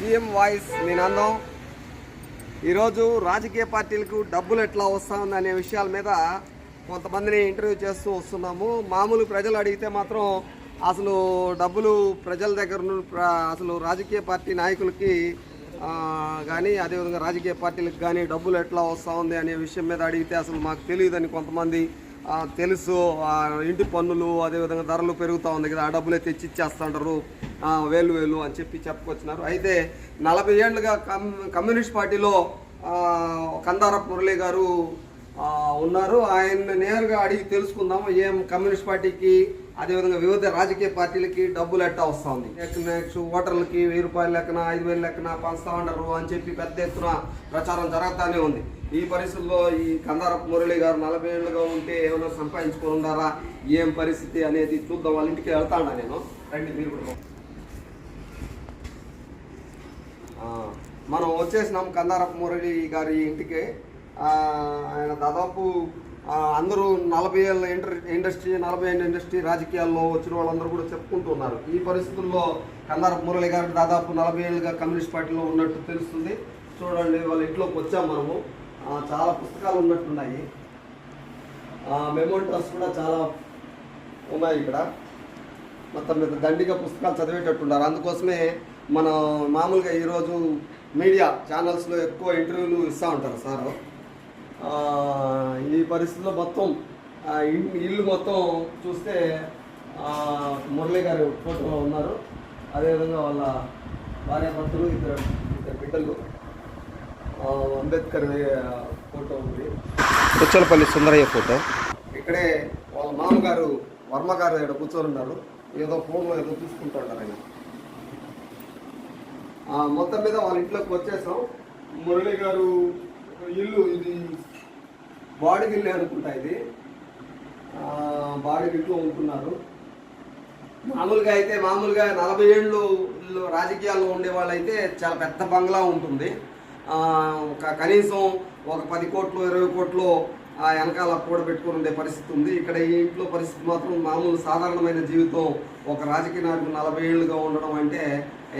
CM voice నేను నేనందం ఈరోజు రాజకీయ పార్టీలకు డబ్బులు ఎట్లా వస్తూ ఉంది అనే విషయాల మీద కొంతమందిని ఇంటర్వ్యూ చేస్తూ వస్తున్నాము. మామూలు ప్రజలు అడిగితే మాత్రం అసలు డబ్బులు ప్రజల దగ్గర నుండి ప్ర- అసలు రాజకీయ పార్టీ నాయకులకి కానీ అదేవిధంగా రాజకీయ పార్టీలకు కానీ డబ్బులు ఎట్లా వస్తూ ఉంది అనే విషయం మీద అడిగితే అసలు మాకు తెలియదని కొంతమంది తెలుసు ఇంటి పన్నులు అదేవిధంగా ధరలు పెరుగుతూ ఉంది కదా ఆ డబ్బులే తెచ్చి ఇచ్చేస్తుంటారు. వేలు వేలు అని చెప్పి చెప్పుకొచ్చినారు. అయితే నలభై ఏళ్ళుగా కమ్యూనిస్ట్ పార్టీలో కందార కందారపు మురళి గారు ఉన్నారు. ఆయన నేరుగా అడిగి తెలుసుకుందాం ఏం కమ్యూనిస్ట్ పార్టీకి అదేవిధంగా వివిధ రాజకీయ పార్టీలకి డబ్బులు ఎట్టా వస్తుంది? నెక్స్ట్ ఓటర్లకి వెయ్యి రూపాయల లెక్కన ఐదు వేల లెక్కన పంచుతా ఉండరు అని చెప్పి పెద్ద ఎత్తున ప్రచారం జరుగుతూనే ఉంది. ఈ పరిస్థితుల్లో ఈ కందారపు మురళి గారు నలభై ఏళ్ళుగా ఉంటే ఏమైనా సంపాదించుకొని ఉన్నారా ఏం పరిస్థితి అనేది చూద్దాం. వాళ్ళ ఇంటికి వెళ్తాడా నేను? రండి మీరు కూడా మనం వచ్చేసినాం కందారపు మురళి గారి ఇంటికి. ఆయన దాదాపు అందరూ నలభై ఏళ్ళ ఇంటర్ ఇండస్ట్రీ నలభై ఏళ్ళ ఇండస్ట్రీ రాజకీయాల్లో వచ్చిన వాళ్ళందరూ కూడా చెప్పుకుంటున్నారు. ఈ పరిస్థితుల్లో కందారపు మురళి గారు దాదాపు నలభై ఏళ్ళుగా కమ్యూనిస్ట్ పార్టీలో ఉన్నట్టు తెలుస్తుంది. చూడండి వాళ్ళ ఇంట్లోకి వచ్చాం మనము. చాలా పుస్తకాలు ఉన్నట్టున్నాయి. మెమోంటర్స్ కూడా చాలా ఉన్నాయి ఇక్కడ. మొత్తం మీద దండిగా పుస్తకాలు చదివేటట్టున్నారు. అందుకోసమే మన మామూలుగా ఈరోజు మీడియా ఛానల్స్లో ఎక్కువ ఇంటర్వ్యూలు ఇస్తూ ఉంటారు సారు. ఈ పరిస్థితిలో మొత్తం ఇల్లు మొత్తం చూస్తే మురళి గారు ఫోటోలో ఉన్నారు. అదేవిధంగా వాళ్ళ భార్యాభర్తలు ఇద్దరు ఇద్దరు బిడ్డలు. అంబేద్కర్ ఫోటో ఉంది. పుచ్చలపల్లి సుందరయ్య ఫోటో. ఇక్కడే వాళ్ళ మామగారు వర్మ గారు ఇక్కడ కూర్చొని ఉన్నారు. ఏదో ఫోన్లో ఏదో చూసుకుంటున్నారు ఆయన. మొత్తం మీద వాళ్ళ ఇంట్లోకి వచ్చేసాం. మురళి గారు ఇల్లు ఇది బాడిగిల్లు ఇల్లు అనుకుంటా ఇది. ఆ, బాడిగ ఇంట్లో ఉంటున్నారు. మామూలుగా అయితే మామూలుగా నలభై ఏళ్ళు రాజకీయాల్లో ఉండే వాళ్ళైతే చాలా పెద్ద బంగ్లా ఉంటుంది. కనీసం ఒక పది కోట్లు ఇరవై కోట్లు ఆ వెనకాల కూడబెట్టుకుని ఉండే పరిస్థితి ఉంది. ఇక్కడ ఈ ఇంట్లో పరిస్థితి మాత్రం మామూలు సాధారణమైన జీవితం. ఒక రాజకీయ నాయకుడు నలభై ఏళ్ళుగా ఉండడం అంటే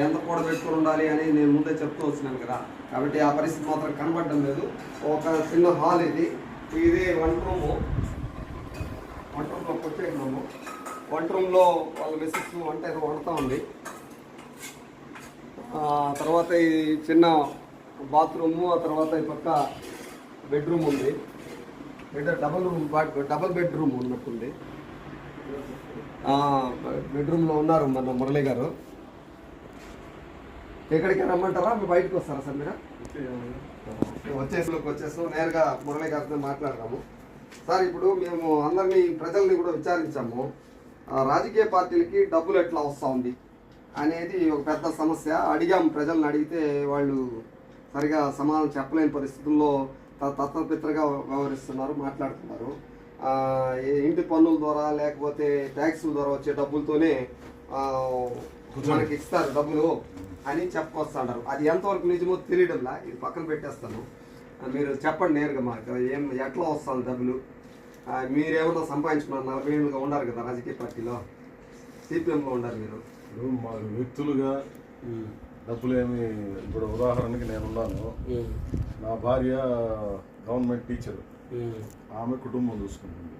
ఎంత కూడబెట్టుకుని ఉండాలి అని నేను ముందే చెప్తూ వచ్చినాను కదా. కాబట్టి ఆ పరిస్థితి మాత్రం కనబడడం లేదు. ఒక చిన్న హాల్ ఇది. ఇది వన్ రూము వంట రూమ్లోకి వచ్చేసినాము వంట రూమ్లో వాళ్ళ మిస్సెస్ వంట ఏదో వండుతూ ఉంది. తర్వాత ఈ చిన్న బాత్రూము ఆ తర్వాత ఈ పక్క బెడ్రూమ్ ఉంది. డబల్ రూమ్ డబల్ బెడ్రూమ్ ఉన్నట్టుంది. బెడ్రూమ్లో ఉన్నారు మన మురళి గారు. ఎక్కడికి రమ్మంటారా? మీరు బయటకు వస్తారా సార్ మీరు? వచ్చేసిలోకి వచ్చేసాం నేరుగా మురళి గారితో మాట్లాడదాము. సార్ ఇప్పుడు మేము అందరినీ ప్రజల్ని కూడా విచారించాము. రాజకీయ పార్టీలకి డబ్బులు ఎట్లా వస్తూ ఉంది అనేది ఒక పెద్ద సమస్య. అడిగాం ప్రజల్ని అడిగితే వాళ్ళు సరిగా సమాధానం చెప్పలేని పరిస్థితుల్లో తత్వపిత్రగా వ్యవహరిస్తున్నారు మాట్లాడుతున్నారు. ఇంటి పన్నుల ద్వారా లేకపోతే ట్యాక్సుల ద్వారా వచ్చే డబ్బులతోనే మనకి ఇస్తారు డబ్బులు అని చెప్పొస్తుంటారు అది ఎంతవరకు నిజమో తెలియడంలా ఇది పక్కన పెట్టేస్తాను. మీరు చెప్పండి నేరుగా మాకు ఏం ఎట్లా వస్తుంది డబ్బులు? మీరేమన్నా సంపాదించుకున్నారు నలభై ఏళ్ళుగా ఉన్నారు కదా రాజకీయ పార్టీలో. సిపిఎంలో ఉన్నారు మీరు. వ్యక్తులుగా డబ్బులు ఏమి ఇప్పుడు ఉదాహరణకి నేను ఉన్నాను నా భార్య గవర్నమెంట్ టీచర్. ఆమె కుటుంబం చూసుకుంటుంది.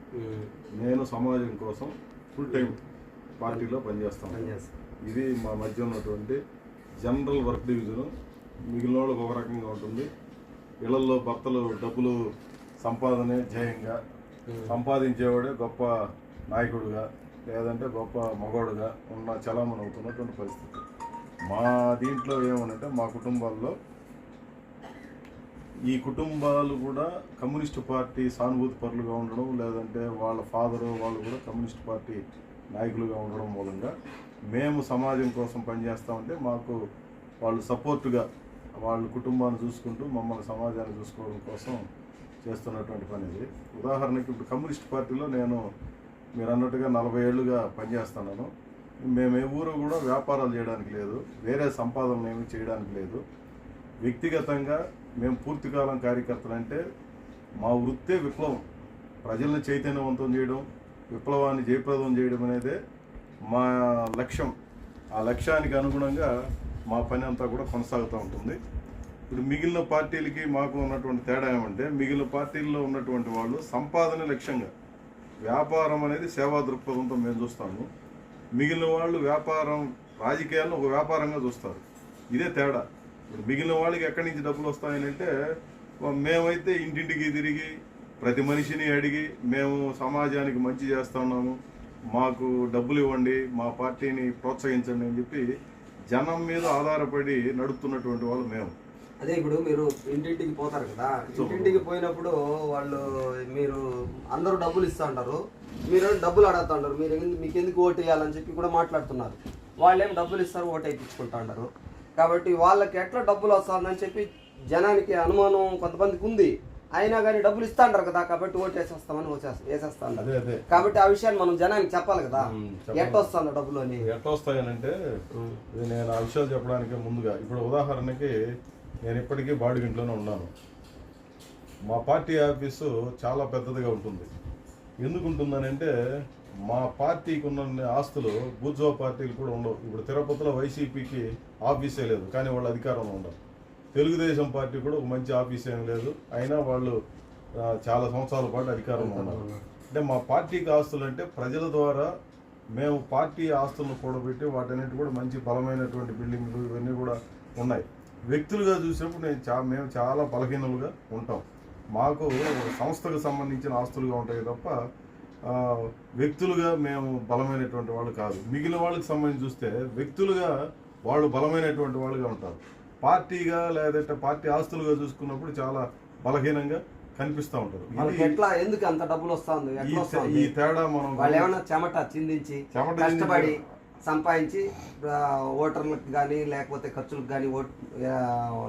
నేను సమాజం కోసం ఫుల్ టైం పార్టీలో పనిచేస్తాను. పనిచేస్తాం. ఇది మా మధ్య ఉన్నటువంటి జనరల్ వర్క్ డివిజన్. మిగిలిన వాళ్ళకి ఒక రకంగా ఉంటుంది. ఇళ్ళలో భర్తలు డబ్బులు సంపాదనే ధ్యేయంగా. సంపాదించేవాడే గొప్ప నాయకుడుగా లేదంటే గొప్ప మగోడుగా ఉన్న చలామణి అవుతున్నటువంటి పరిస్థితి. మా దీంట్లో ఏమనంటే మా కుటుంబాల్లో ఈ కుటుంబాలు కూడా కమ్యూనిస్ట్ పార్టీ సానుభూతి పరులుగా ఉండడం లేదంటే వాళ్ళ ఫాదరు వాళ్ళు కూడా కమ్యూనిస్ట్ పార్టీ నాయకులుగా ఉండడం మూలంగా మేము సమాజం కోసం పనిచేస్తామంటే మాకు వాళ్ళు సపోర్టుగా వాళ్ళ కుటుంబాన్ని చూసుకుంటూ మమ్మల్ని సమాజాన్ని చూసుకోవడం కోసం చేస్తున్నటువంటి పని ఇది. ఉదాహరణకి ఇప్పుడు కమ్యూనిస్ట్ పార్టీలో నేను మీరు అన్నట్టుగా నలభై ఏళ్ళుగా పనిచేస్తున్నాను. మేము ఏ ఊరు కూడా వ్యాపారాలు చేయడానికి లేదు. వేరే సంపాదన ఏమి చేయడానికి లేదు. వ్యక్తిగతంగా మేము పూర్తికాలం కార్యకర్తలు అంటే మా వృత్తే విప్లవం. ప్రజలను చైతన్యవంతం చేయడం విప్లవాన్ని జయప్రదం చేయడం అనేదే మా లక్ష్యం. ఆ లక్ష్యానికి అనుగుణంగా మా పని అంతా కూడా కొనసాగుతూ ఉంటుంది. ఇప్పుడు మిగిలిన పార్టీలకి మాకు ఉన్నటువంటి తేడా ఏమంటే మిగిలిన పార్టీల్లో ఉన్నటువంటి వాళ్ళు సంపాదన లక్ష్యంగా వ్యాపారం అనేది సేవా దృక్పథంతో మేము చూస్తాము. మిగిలిన వాళ్ళు వ్యాపారం రాజకీయాలను ఒక వ్యాపారంగా చూస్తారు. ఇదే తేడా. ఇప్పుడు మిగిలిన వాళ్ళకి ఎక్కడి నుంచి డబ్బులు వస్తాయని అంటే మేమైతే ఇంటింటికి తిరిగి ప్రతి మనిషిని అడిగి మేము సమాజానికి మంచి చేస్తున్నాము మాకు డబ్బులు ఇవ్వండి మా పార్టీని ప్రోత్సహించండి అని చెప్పి జనం మీద ఆధారపడి నడుపుతున్నటువంటి వాళ్ళు మేము. అదే ఇప్పుడు మీరు ఇంటింటికి పోతారు కదా. ఇంటింటికి పోయినప్పుడు వాళ్ళు మీరు అందరూ డబ్బులు ఇస్తా ఉంటారు మీరు డబ్బులు అడుగుతా ఉంటారు మీరు మీకు ఎందుకు ఓటు వేయాలని చెప్పి కూడా మాట్లాడుతున్నారు. వాళ్ళు ఏం డబ్బులు ఇస్తారు ఓటు వేయించుకుంటా ఉంటారు కాబట్టి వాళ్ళకి ఎట్లా డబ్బులు వస్తుందని చెప్పి జనానికి అనుమానం కొంతమందికి ఉంది. అయినా కానీ డబ్బులు ఇస్తా అంటారు కదా కాబట్టి ఓటు వేసేస్తామని వేసేస్తా కాబట్టి ఆ విషయాన్ని మనం జనానికి చెప్పాలి కదా. ఉమ్, చెప్పాలి. ఎట్ట వస్తుందో డబ్బులు అని? ఎట్లా వస్తాయనంటే ఇది నేను ఆ విషయాలు చెప్పడానికి ముందుగా ఇప్పుడు ఉదాహరణకి నేను ఇప్పటికీ బాడిగింట్లోనే ఉన్నాను. మా పార్టీ ఆఫీసు చాలా పెద్దదిగా ఉంటుంది. ఎందుకు ఉంటుందనంటే మా పార్టీకి ఉన్న ఆస్తులు బూజో పార్టీలు కూడా ఉండవు. ఇప్పుడు తిరుపతిలో వైసీపీకి ఆఫీసే లేదు కానీ వాళ్ళ అధికారంలో ఉండరు. తెలుగుదేశం పార్టీ కూడా ఒక మంచి ఆఫీస్ ఏం లేదు అయినా వాళ్ళు చాలా సంవత్సరాల పాటు అధికారంలో ఉన్నారు. అంటే మా పార్టీకి ఆస్తులు అంటే ప్రజల ద్వారా మేము పార్టీ ఆస్తులను కూడబెట్టి వాటన్నిటి కూడా మంచి బలమైనటువంటి బిల్డింగ్లు ఇవన్నీ కూడా ఉన్నాయి. వ్యక్తులుగా చూసినప్పుడు నేను చా మేము చాలా బలహీనులుగా ఉంటాం. మాకు సంస్థకు సంబంధించిన ఆస్తులుగా ఉంటాయి తప్ప వ్యక్తులుగా మేము బలమైనటువంటి వాళ్ళు కాదు. మిగిలిన వాళ్ళకి సంబంధించి చూస్తే వ్యక్తులుగా వాళ్ళు బలమైనటువంటి వాళ్ళుగా ఉంటారు. పార్టీగా లేదంటే పార్టీ ఆస్తులుగా చూసుకున్నప్పుడు చాలా బలహీనంగా కనిపిస్తూ ఉంటారు. ఎట్లా ఎందుకు అంత డబ్బులు వస్తుంది ఈ తేడా మనం చెమట చిందించి చెమట కష్టపడి సంపాదించి ఓటర్లకు కానీ లేకపోతే ఖర్చులకు కానీ ఓట్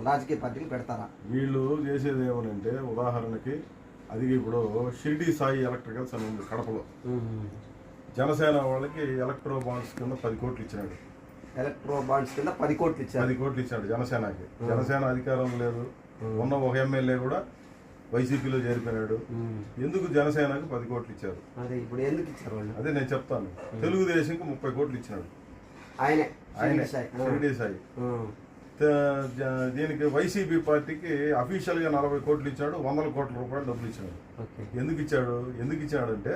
రాజకీయ పార్టీలు పెడతారా? వీళ్ళు చేసేది ఏమనంటే ఉదాహరణకి అది ఇప్పుడు షిరిడి సాయి ఎలక్ట్రికల్స్ అని ఉంది కడపలో. జనసేన వాళ్ళకి ఎలక్ట్రో బాండ్స్ కింద పది కోట్లు ఇచ్చినాడు. ఎలక్ట్రో బాండ్స్ కింద పది కోట్లు ఇచ్చారు. పది కోట్లు ఇచ్చాడు జనసేనకి. జనసేన అధికారం లేదు. ఉన్న ఒక ఎమ్మెల్యే కూడా వైసీపీలో చేరిపోయినాడు. ఎందుకు జనసేనకు పది కోట్లు ఇచ్చారు? అదే ఇప్పుడు ఎందుకు ఇచ్చారు వాళ్ళు? అదే నేను చెప్తాను. తెలుగుదేశంకి ముప్పై కోట్లు ఇచ్చినాడు. ఆయనే. ఆయనే. శిరీష్ సాయి. షిరిడి దీనికి వైసీపీ పార్టీకి అఫీషియల్గా నలభై కోట్లు ఇచ్చాడు వందల కోట్ల రూపాయలు డబ్బులు ఇచ్చాడు. ఎందుకు ఇచ్చాడు? ఎందుకు ఇచ్చాడంటే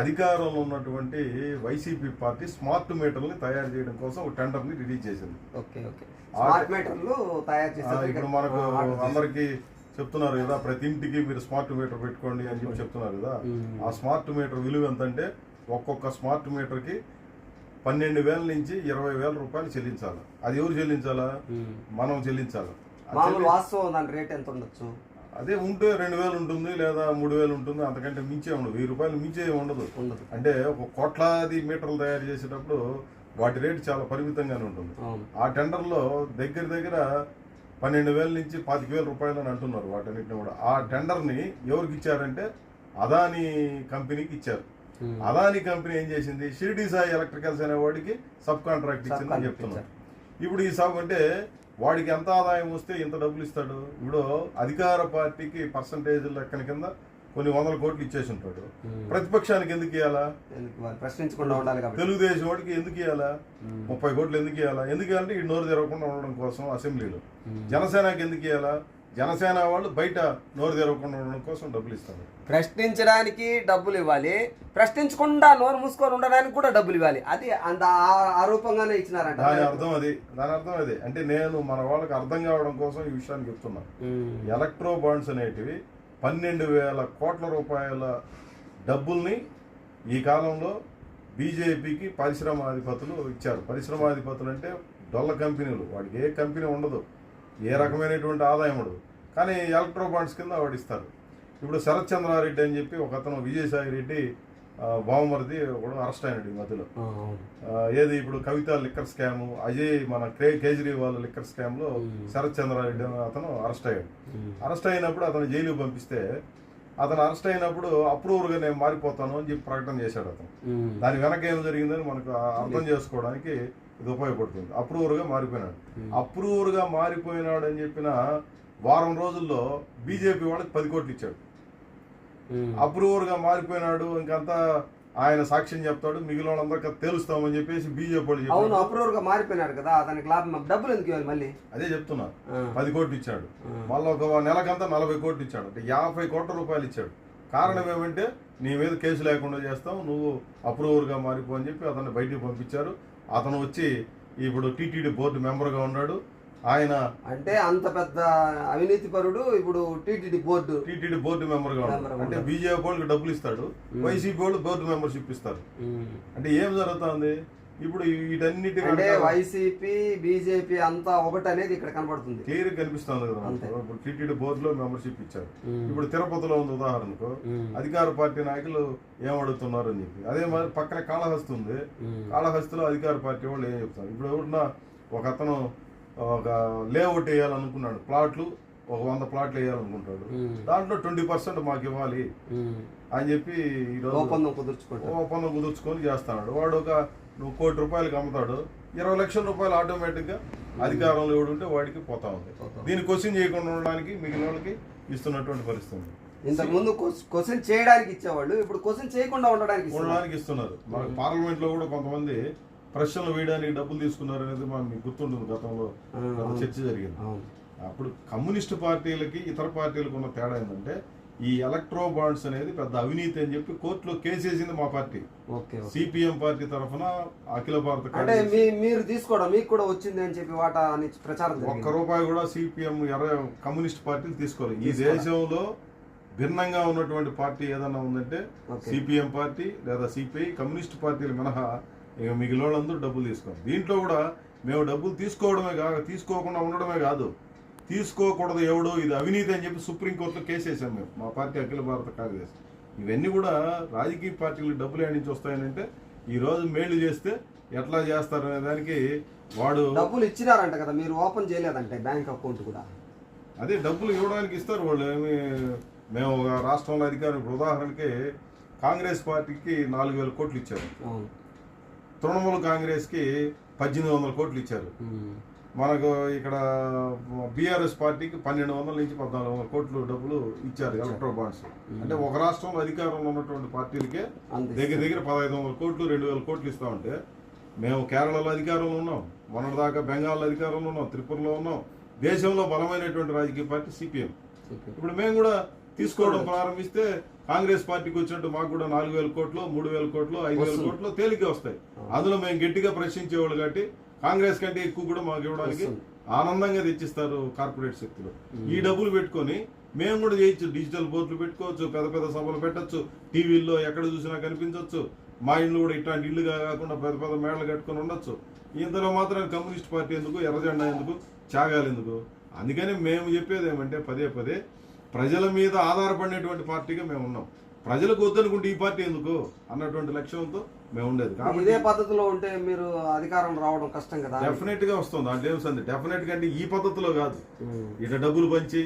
అధికారంలో ఉన్నటువంటి వైసీపీ పార్టీ స్మార్ట్ మీటర్ని తయారు చేయడం కోసం ఒక టెండర్ని రిలీజ్ చేసింది. ఇప్పుడు మనకు అందరికి చెప్తున్నారు కదా ప్రతి ఇంటికి మీరు స్మార్ట్ మీటర్ పెట్టుకోండి అని చెప్పి చెప్తున్నారు కదా. ఆ స్మార్ట్ మీటర్ విలువ ఎంత అంటే ఒక్కొక్క స్మార్ట్ మీటర్కి పన్నెండు వేల నుంచి ఇరవై వేల రూపాయలు చెల్లించాలి. అది ఎవరు చెల్లించాలా? మనం చెల్లించాలి. అది మామూలు వాస్తవం దాని రేట్ ఎంత ఉండొచ్చు? అదే ఉంటే రెండు వేలు ఉంటుంది లేదా మూడు వేలు ఉంటుంది అంతకంటే మించే ఉండదు. వెయ్యి రూపాయలు మించే ఉండదు. అంటే ఒక కోట్లాది మీటర్లు తయారు చేసేటప్పుడు వాటి రేటు చాలా పరిమితంగానే ఉంటుంది. ఆ టెండర్లో దగ్గర దగ్గర పన్నెండు వేల నుంచి పాతిక వేల రూపాయలు అని అంటున్నారు వాటన్నిటిని కూడా. ఆ టెండర్ని ఎవరికి ఇచ్చారంటే అదానీ కంపెనీకి ఇచ్చారు. అదానీ కంపెనీ ఏం చేసింది? షిరిడి సాయి ఎలక్ట్రికల్స్ అనే వాడికి సబ్ కాంట్రాక్ట్ ఇచ్చిందని చెప్తున్నారు. ఇప్పుడు ఈ సబ్ అంటే వాడికి ఎంత ఆదాయం వస్తే ఇంత డబ్బులు ఇస్తాడు? ఇప్పుడు అధికార పార్టీకి పర్సంటేజ్ లెక్కన కింద కొన్ని వందల కోట్లు ఇచ్చేసి ఉంటాడు. ప్రతిపక్షానికి ఎందుకు ఇవ్వాలా ప్రశ్నించకుండా ఉండాలి తెలుగుదేశం వాడికి ఎందుకు ఇవ్వాలా ముప్పై కోట్లు ఎందుకు ఇవ్వాలా ఎందుకు ఇవ్వాలంటే ఈ నోరు తెరవకుండా ఉండడం కోసం అసెంబ్లీలో. జనసేనకి ఎందుకు ఇవ్వాలా జనసేన వాళ్ళు బయట నోరు తెరవకుండా ఉండడం కోసం డబ్బులు ఇస్తారు. ప్రశ్నించడానికి డబ్బులు ఇవ్వాలి. ప్రశ్నించకుండా నోరు మూసుకొని ఉండడానికి కూడా డబ్బులు ఇవ్వాలి. అది అంత ఆ- ఆ రూపంగానే ఇచ్చినారంట. దాని అర్థం అది. దాని అర్థం అది. అంటే నేను మన వాళ్ళకి అర్థం కావడం కోసం ఈ విషయాన్ని చెప్తున్నా. ఎలక్ట్రో బాండ్స్ అనేటివి పన్నెండు వేల కోట్ల రూపాయల డబ్బుల్ని ఈ కాలంలో బీజేపీకి పరిశ్రమాధిపతులు ఇచ్చారు. పరిశ్రమాధిపతులు అంటే డొల్ల కంపెనీలు. వాడికి ఏ కంపెనీ ఉండదు. ఏ రకమైనటువంటి ఆదాయం ఉండదు. కానీ ఎలక్ట్రో బాండ్స్ కింద వాడిస్తారు. ఇప్పుడు శరత్ చంద్రారెడ్డి అని చెప్పి ఒక అతను విజయసాయి రెడ్డి బావమరిది కూడా అరెస్ట్ అయినాడు ఈ మధ్యలో. ఏది ఇప్పుడు కవిత లిక్కర్ స్కామ్ అజయ్ మన కేజ్రీవాల్ లిక్కర్ స్కామ్లో శరత్ చంద్రారెడ్డి అతను అరెస్ట్ అయ్యాడు. అరెస్ట్ అయినప్పుడు అతను జైలుకి పంపిస్తే అతను అరెస్ట్ అయినప్పుడు అప్రూవర్గా నేను మారిపోతాను అని చెప్పి ప్రకటన చేశాడు అతను. దాని వెనక ఏం జరిగిందని మనకు అర్థం చేసుకోవడానికి ఇది ఉపయోగపడుతుంది. అప్రూవర్గా మారిపోయినాడు. అప్రూవర్గా మారిపోయినాడు అని చెప్పిన వారం రోజుల్లో బీజేపీ వాళ్ళకి పది కోట్లు ఇచ్చాడు. ఉమ్. అప్రూవర్గా మారిపోయినాడు ఇంకంతా ఆయన సాక్ష్యం చెప్తాడు మిగిలిన వాళ్ళందరికీ తెలుస్తామని చెప్పేసి బీజేపీ వాళ్ళు అవును అప్రూవర్గా మారిపోయినాడు కదా అతనికి లాభం డబ్బులు ఎందుకు ఇవ్వాలి మళ్ళీ? అదే చెప్తున్నా. ఆ. పది కోట్లు ఇచ్చాడు. మళ్ళీ ఒక నెలకంతా నలభై కోట్లు ఇచ్చాడు. అంటే యాభై కోట్ల రూపాయలు ఇచ్చాడు. కారణం ఏమంటే నీ మీద కేసు లేకుండా చేస్తాం నువ్వు అప్రూవర్గా మారిపో అని చెప్పి అతన్ని బయటికి పంపించారు. అతను వచ్చి ఇప్పుడు టీటీడీ బోర్డు మెంబర్గా ఉన్నాడు. ఆయన అంటే అంత పెద్ద అవినీతి పరుడు ఇప్పుడు టీటీడీ బోర్డు టీటీడీ బోర్డు ఉన్నాడు. మెంబర్గా అంటే బీజేపీ వాళ్ళకి డబ్బులు ఇస్తాడు వైసీపీ వాళ్ళు బోర్డు మెంబర్షిప్ ఇస్తారు. అంటే ఏం జరుగుతుంది? ఇప్పుడు వీటన్నిటి అంటే వైసీపీ బీజేపీ అంతా ఒకటి అనేది ఇక్కడ కనబడుతుంది. క్లియర్ కనిపిస్తుంది కదా. ఇప్పుడు టీటీడీ బోర్డులో మెంబర్షిప్ ఇచ్చారు. ఇప్పుడు తిరుపతిలో ఉంది ఉదాహరణకు అధికార పార్టీ నాయకులు ఏం అడుగుతున్నారు అని చెప్పి. అదే మరి పక్కన కాళహస్తి ఉంది. కాళహస్తిలో అధికార పార్టీ వాళ్ళు ఏం చెప్తారు? ఇప్పుడు ఎవరన్నా ఒక అతను ఒక లేఅవుట్ వేయాలనుకున్నాడు. ప్లాట్లు ఒక వంద ప్లాట్లు వేయాలనుకుంటాడు. దాంట్లో ట్వంటీ పర్సెంట్ మాకు ఇవ్వాలి. అని చెప్పి ఈరోజు ఒప్పందం కుదుర్చుకుంటారు ఒప్పందం కుదుర్చుకొని చేస్తాడు వాడు ఒక నువ్వు కోటి రూపాయలకి అమ్ముతాడు. ఇరవై లక్షల రూపాయలు ఆటోమేటిక్గా అధికారంలో ఎవడు ఉంటే వాడికి పోతా ఉంది. దీన్ని క్వశ్చన్ చేయకుండా ఉండడానికి మిగిలిన వాళ్ళకి ఇస్తున్నటువంటి పరిస్థితి ఇంతకు ముందు క్వశ్చన్ చేయడానికి ఇచ్చేవాళ్ళు ఇప్పుడు క్వశ్చన్ చేయకుండా ఉండడానికి ఇస్తున్నారు. ఉండడానికి ఇస్తున్నారు. మనకు పార్లమెంట్లో కూడా కొంతమంది ప్రశ్నలు వేయడానికి డబ్బులు తీసుకున్నారు అనేది మీకు గుర్తుంటుంది గతంలో. చర్చ జరిగింది. అప్పుడు కమ్యూనిస్ట్ పార్టీలకి ఇతర పార్టీలకు ఉన్న తేడా ఏంటంటే ఈ ఎలక్ట్రో బాండ్స్ అనేది పెద్ద అవినీతి అని చెప్పి కోర్టులో కేసు వేసింది మా పార్టీ. సిపిఎం పార్టీ తరఫున అఖిల భారత అంటే మీరు తీసుకోవడం మీకు కూడా వచ్చింది అని చెప్పి వాటా అని ప్రచారం ఒక్క రూపాయి కూడా సిపిఎం ఎర్ర కమ్యూనిస్ట్ పార్టీలు తీసుకోవాలి ఈ దేశంలో భిన్నంగా ఉన్నటువంటి పార్టీ ఏదన్నా ఉందంటే. సిపిఎం పార్టీ లేదా సిపిఐ కమ్యూనిస్ట్ పార్టీలు మినహా ఇక మిగిలిన వాళ్ళందరూ డబ్బులు తీసుకోవాలి. దీంట్లో కూడా మేము డబ్బులు తీసుకోవడమే కాక తీసుకోకుండా ఉండడమే కాదు. తీసుకోకూడదు ఎవడో ఇది అవినీతి అని చెప్పి సుప్రీంకోర్టులో కేసు వేసాం మేము మా పార్టీ అఖిల భారత కాంగ్రెస్ ఇవన్నీ కూడా రాజకీయ పార్టీలు డబ్బులు ఏడి నుంచి వస్తాయనంటే ఈ రోజు మేళ్ళు చేస్తే ఎట్లా చేస్తారనే దానికి వాడు డబ్బులు ఇచ్చినారంట కదా మీరు ఓపెన్ చేయలేదంటే బ్యాంక్ అకౌంట్ కూడా. అదే డబ్బులు ఇవ్వడానికి ఇస్తారు వాళ్ళు ఏమి మేము రాష్ట్రంలో అధికారం ఇప్పుడు ఉదాహరణకి కాంగ్రెస్ పార్టీకి నాలుగు వేల కోట్లు ఇచ్చారు. తృణమూల కాంగ్రెస్కి పద్దెనిమిది వందల కోట్లు ఇచ్చారు. మనకు ఇక్కడ బీఆర్ఎస్ పార్టీకి పన్నెండు వందల నుంచి పద్నాలుగు వందల కోట్లు డబ్బులు ఇచ్చారు ఎలక్ట్రో బాండ్స్ అంటే ఒక రాష్ట్రంలో అధికారంలో ఉన్నటువంటి పార్టీలకే దగ్గర దగ్గర పదహైదు వందల కోట్లు రెండు వేల కోట్లు ఇస్తా ఉంటే మేము కేరళలో అధికారంలో ఉన్నాం మొన్నటిదాకా బెంగాల్లో అధికారంలో ఉన్నాం త్రిపురలో ఉన్నాం. దేశంలో బలమైనటువంటి రాజకీయ పార్టీ సిపిఎం. ఇప్పుడు మేము కూడా తీసుకోవడం ప్రారంభిస్తే కాంగ్రెస్ పార్టీకి వచ్చినట్టు మాకు కూడా నాలుగు వేల కోట్లు మూడు వేల కోట్లు ఐదు వేల. కోట్లు తేలికే వస్తాయి. అందులో మేము గట్టిగా ప్రశ్నించేవాళ్ళు కాబట్టి కాంగ్రెస్ కంటే ఎక్కువ కూడా మాకు ఇవ్వడానికి. ఆనందంగా తెచ్చిస్తారు కార్పొరేట్ శక్తులు. ఈ డబ్బులు పెట్టుకొని మేము కూడా చేయొచ్చు. డిజిటల్ బోర్డులు పెట్టుకోవచ్చు పెద్ద పెద్ద సభలు పెట్టొచ్చు టీవీల్లో ఎక్కడ చూసినా కనిపించవచ్చు మా ఇల్లు కూడా ఇట్లాంటి ఇల్లుగా కాకుండా పెద్ద పెద్ద మేడలు కట్టుకొని ఉండొచ్చు. ఇందులో మాత్రం కమ్యూనిస్ట్ పార్టీ ఎందుకు ఎర్రజెండా ఎందుకు త్యాగాలు ఎందుకు? అందుకని మేము చెప్పేది ఏమంటే పదే పదే ప్రజల మీద ఆధారపడినటువంటి పార్టీగా మేము ఉన్నాం. ప్రజలకు వద్దనుకుంటే ఈ పార్టీ ఎందుకు అన్నటువంటి లక్ష్యంతో మేము ఉండేది. కాబట్టి ఇదే పద్ధతిలో ఉంటే మీరు అధికారం రావడం కష్టం కదా. డెఫినెట్గా వస్తుంది. దాంట్లో ఏం సంది డెఫినెట్గా అంటే ఈ పద్ధతిలో కాదు. ఇట్లా డబ్బులు పంచి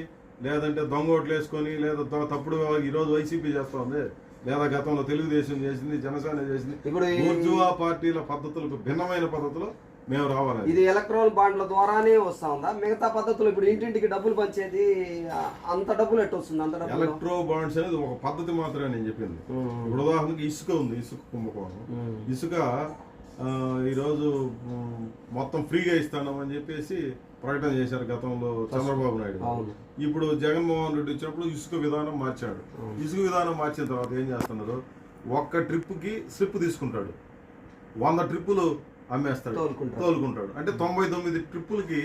లేదంటే దొంగ ఓట్లు వేసుకొని లేదా తప్పుడు ఈ రోజు వైసీపీ చేస్తోంది. లేదా గతంలో తెలుగుదేశం చేసింది జనసేన చేసింది. ఇప్పుడు పార్టీల పద్ధతులకు భిన్నమైన పద్ధతిలో మేము రావాలి. ఇది ఎలక్ట్రాల్ బాండ్ల ద్వారానే వస్తా ఉందా మిగతా పద్ధతులు ఇప్పుడు ఇంటింటికి డబ్బులు పంచేది అంత డబ్బులు ఎట్టు వస్తుంది? అంత డబ్బులు? ఎలక్ట్రో బాండ్స్ అనేది ఒక పద్ధతి మాత్రమే నేను చెప్పింది. ఇప్పుడు ఉదాహరణకి ఇసుక ఉంది ఇసుక కుంభకోణం. ఇసుక ఈరోజు మొత్తం ఫ్రీగా ఇస్తానని చెప్పేసి ప్రకటన చేశారు గతంలో చంద్రబాబు నాయుడు. ఇప్పుడు జగన్మోహన్ రెడ్డి వచ్చినప్పుడు ఇసుక విధానం మార్చాడు. ఇసుక విధానం మార్చిన తర్వాత ఏం చేస్తున్నారు ఒక్క ట్రిప్కి స్లిప్ తీసుకుంటాడు. వంద ట్రిప్పులు అమ్మేస్తాడు తోలుకుంటాడు. అంటే తొంభై తొమ్మిది ట్రిప్పులకి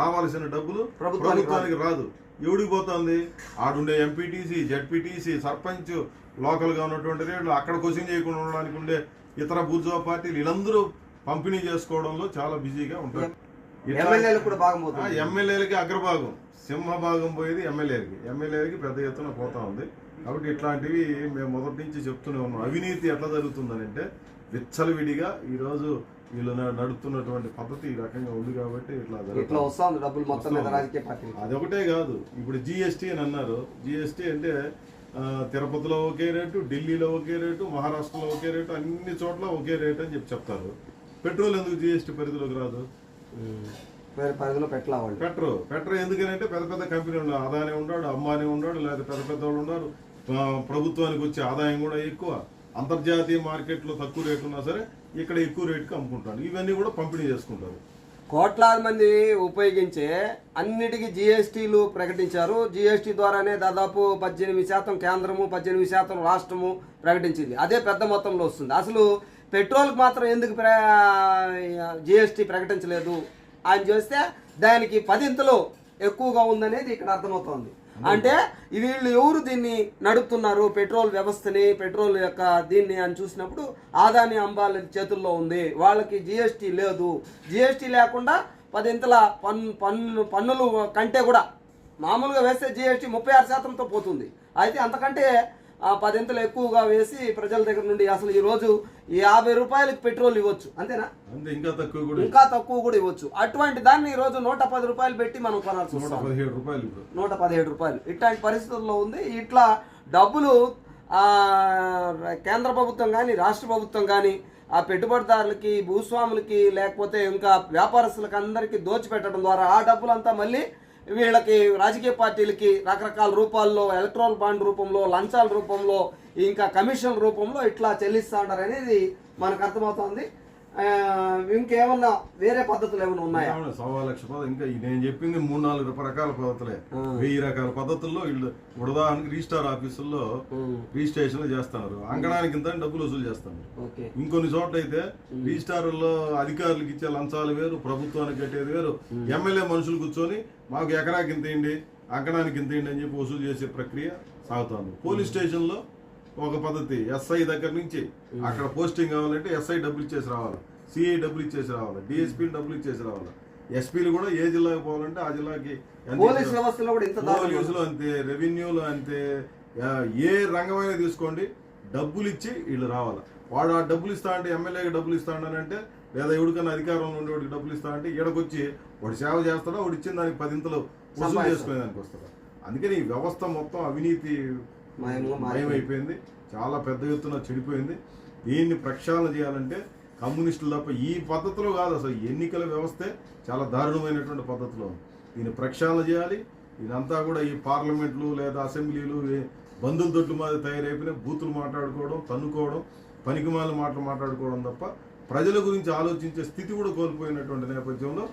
రావాల్సిన డబ్బులు ప్రభుత్వానికి రాదు. ఎవడికి పోతుంది? ఆడుండే ఎంపీటీసీ జడ్పీటీసీ సర్పంచ్ లోకల్గా ఉన్నటువంటి రేట్లు అక్కడ క్వశ్చన్ చేయకుండా ఉండడానికి ఉండే ఇతర బూర్జువా పార్టీలు వీళ్ళందరూ పంపిణీ చేసుకోవడంలో చాలా బిజీగా ఉంటారు. ఎమ్మెల్యేలకి అగ్రభాగం. సింహభాగం పోయేది ఎమ్మెల్యేలకి. ఎమ్మెల్యేలకి పెద్ద ఎత్తున పోతా ఉంది. కాబట్టి ఇట్లాంటివి మేము మొదటి నుంచి చెప్తూనే ఉన్నాం. అవినీతి ఎట్లా జరుగుతుందని అంటే విచ్చలవిడిగా ఈరోజు వీళ్ళు నడుపుతున్నటువంటి పద్ధతి ఈ రకంగా ఉంది కాబట్టి ఇట్లా డబ్బులు మొత్తం మీద. రాజకీయ అదొకటే కాదు. ఇప్పుడు జిఎస్టీ అని అన్నారు. జిఎస్టీ అంటే తిరుపతిలో ఒకే రేటు ఢిల్లీలో ఒకే రేటు మహారాష్ట్రలో ఒకే రేటు అన్ని చోట్ల ఒకే రేటు అని చెప్పి చెప్తారు. పెట్రోల్ ఎందుకు జిఎస్టీ పరిధిలోకి రాదు? పరిధిలో పెట్టలా వాళ్ళు. పెట్రో పెట్రో ఎందుకనంటే పెద్ద పెద్ద కంపెనీలు అదానే ఉన్నాడు అమ్మాని ఉన్నాడు లేదా పెద్ద పెద్ద వాళ్ళు ఉన్నారు. ప్రభుత్వానికి వచ్చే ఆదాయం కూడా ఎక్కువ. అంతర్జాతీయ మార్కెట్లో తక్కువ రేటు ఉన్నా సరే ఇక్కడ ఎక్కువ రేటుకి అమ్ముకుంటాను ఇవన్నీ కూడా పంపిణీ చేసుకుంటారు. కోట్లాది మంది ఉపయోగించే అన్నిటికీ జిఎస్టీలు ప్రకటించారు. జిఎస్టీ ద్వారానే దాదాపు పద్దెనిమిది శాతం కేంద్రము పద్దెనిమిది శాతం రాష్ట్రము ప్రకటించింది. అదే పెద్ద మొత్తంలో వస్తుంది. అసలు పెట్రోల్కి మాత్రం ఎందుకు జిఎస్టీ ప్రకటించలేదు? అని చూస్తే దానికి పదింతలు ఎక్కువగా ఉందనేది ఇక్కడ అర్థమవుతోంది. అంటే వీళ్ళు ఎవరు దీన్ని నడుపుతున్నారు? పెట్రోల్ వ్యవస్థని పెట్రోల్ యొక్క దీన్ని అని చూసినప్పుడు ఆదాని అంబాల చేతుల్లో ఉంది. వాళ్ళకి జిఎస్టీ లేదు. జిఎస్టీ లేకుండా పదింతల పన్ను పన్ను పన్నులు కంటే కూడా మామూలుగా వేస్తే జిఎస్టీ ముప్పై ఆరు శాతంతో పోతుంది. అయితే అంతకంటే పదింతలు ఎక్కువగా వేసి ప్రజల దగ్గర నుండి అసలు ఈ రోజు ఈ యాభై రూపాయలకి పెట్రోల్ ఇవ్వచ్చు. అంతేనా? అంతే ఇంకా తక్కువ కూడా ఇంకా తక్కువ కూడా ఇవ్వచ్చు. అటువంటి దాన్ని ఈ రోజు నూట పది రూపాయలు పెట్టి మనం కొనాల్సి నూట వస్తుంది. పదిహేడు రూపాయలు ఇప్పుడు. నూట పదిహేడు రూపాయలు. ఇట్లాంటి పరిస్థితుల్లో ఉంది. ఇట్లా డబ్బులు ఆ, కేంద్ర ప్రభుత్వం కానీ రాష్ట్ర ప్రభుత్వం కానీ ఆ పెట్టుబడిదారులకి భూస్వాములకి లేకపోతే ఇంకా వ్యాపారస్తులకి అందరికీ దోచిపెట్టడం ద్వారా ఆ డబ్బులంతా మళ్ళీ వీళ్ళకి రాజకీయ పార్టీలకి రకరకాల రూపాల్లో ఎలక్ట్రాల్ బాండ్ రూపంలో లంచాల రూపంలో ఇంకా కమిషన్ రూపంలో ఇట్లా చెల్లిస్తూ ఉంటారు అనేది మనకు అర్థమవుతోంది. ఇంకేమన్నా వేరే పద్ధతులు ఏమైనా ఉన్నాయా? సవా లక్ష పద ఇంకా నేను చెప్పింది మూడు నాలుగు రకాల పద్ధతులే. వెయ్యి రకాల పద్ధతుల్లో వీళ్ళు ఉదాహరణకి రిజిస్టార్ ఆఫీసుల్లో ఉమ్, రిజిస్ట్రేషన్లు చేస్తున్నారు. అంగడానికి ఇంత డబ్బులు వసూలు చేస్తున్నారు. ఇంకొన్ని చోట్ల అయితే రిజిస్టార్లో అధికారులకు ఇచ్చే లంచాలు వేరు ప్రభుత్వానికి కట్టేది వేరు. ఎమ్మెల్యే మనుషులు కూర్చొని మాకు ఎకరాకి ఇంత ఇండి అంకణానికి ఇంత ఇండి అని చెప్పి వసూలు చేసే ప్రక్రియ సాగుతోంది. పోలీస్ స్టేషన్లో ఒక పద్ధతి ఎస్ఐ దగ్గర నుంచి అక్కడ పోస్టింగ్ కావాలంటే ఎస్ఐ డబ్బులు ఇచ్చేసి రావాలి. సిఐ డబ్బులు ఇచ్చేసి రావాలి. డిఎస్పీ డబ్బులు ఇచ్చేసి రావాలి. ఎస్పీలు కూడా ఏ జిల్లాకి పోవాలంటే ఆ జిల్లాకి పోలీసులు అంతే రెవెన్యూలు అంతే. ఏ రంగమైనా తీసుకోండి డబ్బులు ఇచ్చి వీళ్ళు రావాలి. వాడు ఆ డబ్బులు ఇస్తా అంటే ఎమ్మెల్యేకి డబ్బులు ఇస్తా అంటే లేదా ఎవరికైనా అధికారంలో ఉండేవాడికి డబ్బులు ఇస్తా అంటే ఈడకొచ్చి వాడు సేవ చేస్తాడా? వాడు ఇచ్చిన దానికి పదింతలు వసూలు. చేసుకునే దానికి వస్తాడు? అందుకని ఈ వ్యవస్థ మొత్తం అవినీతి. మయమైపోయింది చాలా పెద్ద ఎత్తున చెడిపోయింది. దీన్ని ప్రక్షాళన చేయాలంటే కమ్యూనిస్టులు తప్ప ఈ పద్ధతిలో కాదు అసలు. ఎన్నికల వ్యవస్థే చాలా దారుణమైనటువంటి పద్ధతిలో దీన్ని ప్రక్షాళన చేయాలి. ఇదంతా కూడా ఈ పార్లమెంట్లు లేదా అసెంబ్లీలు బంధుల దొడ్లు మాది తయారైపోయిన బూతులు మాట్లాడుకోవడం తన్నుకోవడం పనికిమాల మాటలు మాట్లాడుకోవడం తప్ప ప్రజల గురించి ఆలోచించే స్థితి కూడా కోల్పోయినటువంటి నేపథ్యంలో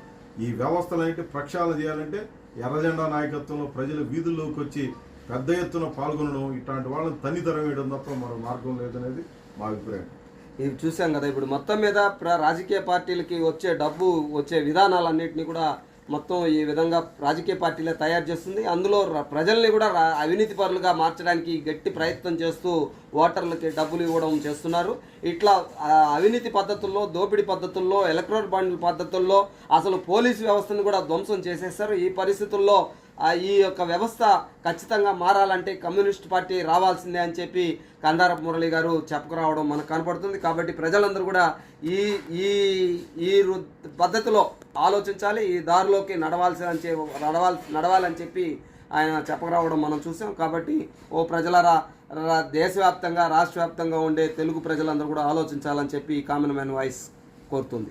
ఈ వ్యవస్థలన్నింటి ప్రక్షాళన చేయాలంటే ఎర్రజెండా నాయకత్వంలో ప్రజలు వీధుల్లోకి వచ్చి పెద్ద ఎత్తున పాల్గొనడం ఇట్లాంటి వాళ్ళని తన్ని తరవేయడం తప్ప మరో మార్గం లేదనేది మా అభిప్రాయం. ఇది చూసాం కదా ఇప్పుడు మొత్తం మీద ప్ర రాజకీయ పార్టీలకి వచ్చే డబ్బు వచ్చే విధానాలన్నింటినీ కూడా మొత్తం ఈ విధంగా రాజకీయ పార్టీలే తయారు చేస్తుంది. అందులో ప్రజల్ని కూడా రా- అవినీతి పరులుగా మార్చడానికి గట్టి ప్రయత్నం చేస్తూ ఓటర్లకి డబ్బులు ఇవ్వడం చేస్తున్నారు. ఇట్లా అవినీతి పద్ధతుల్లో దోపిడీ పద్ధతుల్లో ఎలక్ట్రానిక్ బాండ్ల పద్ధతుల్లో అసలు పోలీసు వ్యవస్థను కూడా ధ్వంసం చేసేస్తారు. ఈ పరిస్థితుల్లో ఈ యొక్క వ్యవస్థ ఖచ్చితంగా మారాలంటే కమ్యూనిస్ట్ పార్టీ రావాల్సిందే అని చెప్పి కందారపు మురళి గారు చెప్పుకురావడం మనకు కనపడుతుంది. కాబట్టి ప్రజలందరూ కూడా ఈ ఈ ఈ పద్ధతిలో ఆలోచించాలి ఈ దారిలోకి నడవాల్సి అని నడవాల్ నడవాలని చెప్పి ఆయన చెప్పకరావడం మనం చూసాం. కాబట్టి ఓ ప్రజలరా రా- దేశవ్యాప్తంగా రాష్ట్ర వ్యాప్తంగా ఉండే తెలుగు ప్రజలందరూ కూడా ఆలోచించాలని చెప్పి కామన్ మ్యాన్ వాయిస్ కోరుతుంది.